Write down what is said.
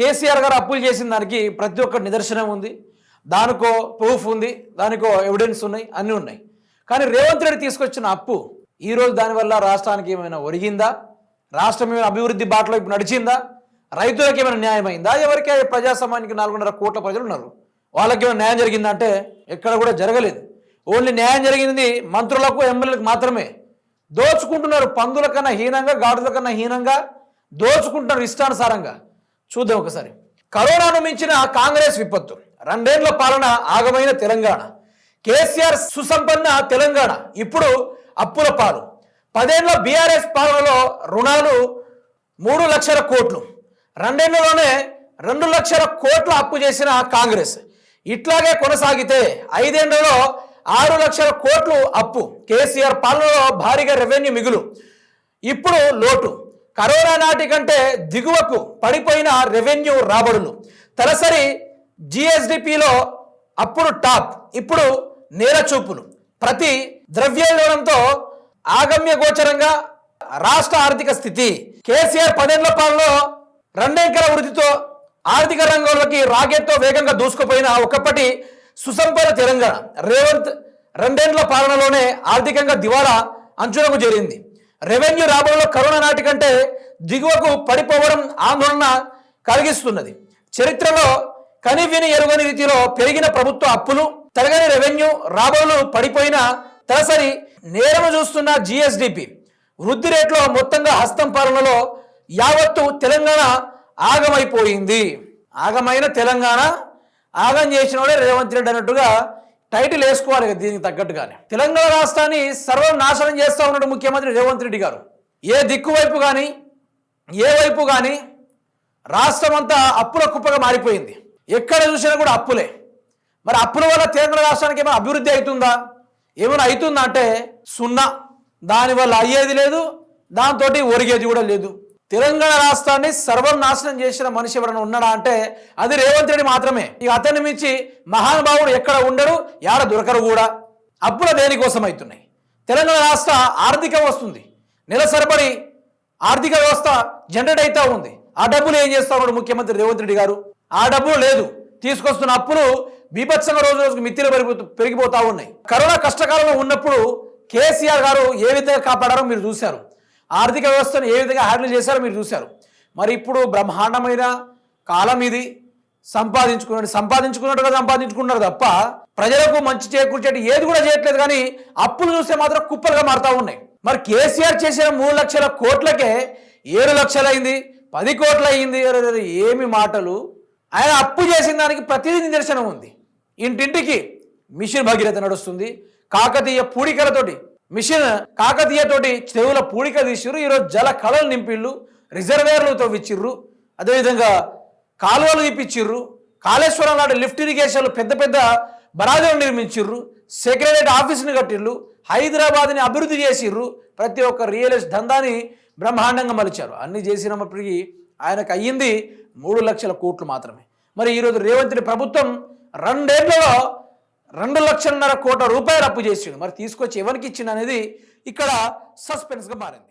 కేసీఆర్ గారు అప్పులు చేసిన దానికి ప్రతి ఒక్క నిదర్శనం ఉంది. దానికో ప్రూఫ్ ఉంది. దానికో ఎవిడెన్స్ ఉన్నాయి. అన్నీ ఉన్నాయి. కానీ రేవంత్ రెడ్డి తీసుకొచ్చిన అప్పు ఈరోజు దానివల్ల రాష్ట్రానికి ఏమైనా ఒరిగిందా? రాష్ట్రం ఏమైనా అభివృద్ధి బాటలో ఇప్పుడు నడిచిందా? రైతులకు ఏమైనా న్యాయమైందా ఎవరికే? ప్రజాసమానికి నాలుగున్నర కోట్ల ప్రజలు ఉన్నారు. వాళ్ళకి ఏమైనా న్యాయం జరిగిందంటే ఎక్కడ కూడా జరగలేదు. ఓన్లీ న్యాయం జరిగింది మంత్రులకు ఎమ్మెల్యేలకు మాత్రమే. దోచుకుంటున్నారు పందుల కన్నా హీనంగా గాడుల కన్నా హీనంగా దోచుకుంటున్నారు ఇష్టానుసారంగా. చూద్దాం ఒకసారి. కరోనాను మించిన కాంగ్రెస్ విపత్తు. రెండేళ్ళ పాలన ఆగమైన తెలంగాణ. కేసీఆర్ సుసంపన్న తెలంగాణ. ఇప్పుడు అప్పుల పాలు. పదేళ్ళ బీఆర్ఎస్ పాలనలో రుణాలు మూడు లక్షల కోట్లు. రెండేళ్ళలోనే రెండు లక్షల కోట్ల అప్పు చేసిన కాంగ్రెస్. ఇట్లాగే కొనసాగితే ఐదేళ్ళలో ఆరు లక్షల కోట్లు అప్పు. కేసీఆర్ పాలనలో భారీగా రెవెన్యూ మిగులు. ఇప్పుడు లోటు. కరోనా నాటి కంటే దిగువకు పడిపోయిన రెవెన్యూ రాబడులు. తలసరి జిఎస్డిపిలో అప్పుడు టాప్ ఇప్పుడు నేల చూపులు. ప్రతి ద్రవ్యోల్బణంతో ఆగమ్య గోచరంగా రాష్ట్ర ఆర్థిక స్థితి. కేసీఆర్ పదేళ్ళ పాలనలో రెండంకెల వృద్ధితో ఆర్థిక రంగంలోకి రాకెట్తో వేగంగా దూసుకుపోయిన ఒకప్పటి సుసంపన్న తెలంగాణ. రేవంత్ రెండేండ్ల పాలనలోనే ఆర్థికంగా దివాలా అంచునకు చేరింది. రెవెన్యూ రాబడిలో కరోనా నాటి కంటే దిగువకు పడిపోవడం ఆందోళన కలిగిస్తున్నది. చరిత్రలో కనివిని ఎరుగని రీతిలో పెరిగిన ప్రభుత్వ అప్పులు తరగని రెవెన్యూ రాబడులు పడిపోయిన తలసరి నేరము చూస్తున్న జిఎస్డిపి. వృద్ధి రేట్లో మొత్తంగా హస్తం పాలనలో యావత్తు తెలంగాణ ఆగమైపోయింది. ఆగమైన తెలంగాణ ఆగం చేసిన వాడే రేవంత్ రెడ్డి అన్నట్టుగా టైటిల్ వేసుకోవాలి కదా దీనికి తగ్గట్టుగానే. తెలంగాణ రాష్ట్రాన్ని సర్వం నాశనం చేస్తా ఉన్నాడు ముఖ్యమంత్రి రేవంత్ రెడ్డి గారు. ఏ దిక్కు వైపు కానీ ఏ వైపు కానీ రాష్ట్రం అంతా అప్పుల కుప్పగా మారిపోయింది. ఎక్కడ చూసినా కూడా అప్పులే. మరి అప్పుల వల్ల తెలంగాణ రాష్ట్రానికి ఏమైనా అభివృద్ధి అవుతుందా? ఏమైనా అవుతుందా అంటే సున్నా. దానివల్ల అయ్యేది లేదు దాంతో ఒరిగేది కూడా లేదు. తెలంగాణ రాష్ట్రాన్ని సర్వం నాశనం చేసిన మనిషి ఎవరైనా ఉన్నాడా అంటే అది రేవంత్ రెడ్డి మాత్రమే. ఇక అతన్ని మించి మహానుభావుడు ఎక్కడ ఉండరు యాడ దొరకరు కూడా. అప్పుల దేనికోసం అవుతున్నాయి తెలంగాణ రాష్ట్ర ఆర్థిక వస్తుంది. నెల సరిపడి ఆర్థిక వ్యవస్థ జనరేట్ అవుతా ఉంది. ఆ డబ్బులు ఏం చేస్తా ఉన్నాడు ముఖ్యమంత్రి రేవంత్ రెడ్డి గారు? ఆ డబ్బులు లేదు. తీసుకొస్తున్న అప్పులు బీభత్సంగా రోజు రోజుకు మిత్తిలు పెరిగిపోతూ పెరిగిపోతా ఉన్నాయి. కరోనా కష్టకాలంలో ఉన్నప్పుడు కేసీఆర్ గారు ఏ విధంగా కాపాడారో మీరు చూశారు. ఆర్థిక వ్యవస్థను ఏ విధంగా హ్యాండిల్ చేశారో మీరు చూశారు. మరి ఇప్పుడు బ్రహ్మాండమైన కాలం ఇది. సంపాదించుకున్నాడు సంపాదించుకున్నట్టుగా సంపాదించుకున్నారు తప్ప ప్రజలకు మంచి చేకూర్చేటి ఏది కూడా చేయట్లేదు కానీ అప్పులు చూస్తే మాత్రం కుప్పలుగా మారుతూ ఉన్నాయి. మరి కేసీఆర్ చేసిన మూడు లక్షల కోట్లకే ఏడు లక్షలైంది పది కోట్లు అయింది ఏమి మాటలు. ఆయన అప్పు చేసిన దానికి ప్రతిదీ నిదర్శనం ఉంది. ఇంటింటికి మిషన్ భగీరథ నడుస్తుంది. కాకతీయ పూడికలతోటి మిషన్ కాకతీయతోటి చెవుల పూడిక తీసిర్రు ఈరోజు జల కళలు నింపిళ్ళు రిజర్వేర్లు తవ్విచ్చిర్రు అదేవిధంగా కాలువలు తీపిచ్చిర్రు కాళేశ్వరం నాటి లిఫ్ట్ ఇరిగేషన్లు పెద్ద పెద్ద బరాజులు నిర్మించిర్రు సెక్రటరేట్ ఆఫీస్ని కట్టిర్రు హైదరాబాద్ని అభివృద్ధి చేసిర్రు ప్రతి ఒక్క రియల్ ఎస్టేట్ దందాని బ్రహ్మాండంగా మలిచారు. అన్ని చేసినప్పటికీ ఆయనకు అయ్యింది మూడు లక్షల కోట్లు మాత్రమే. మరి ఈరోజు రేవంత్ రెడ్డి ప్రభుత్వం రెండేళ్ళలో రెండు లక్షలన్నర కోట్ల రూపాయలు అప్పు చేసిండు. మరి తీసుకొచ్చి ఎవరికి ఇచ్చిండు అనేది ఇక్కడ సస్పెన్స్గా మారింది.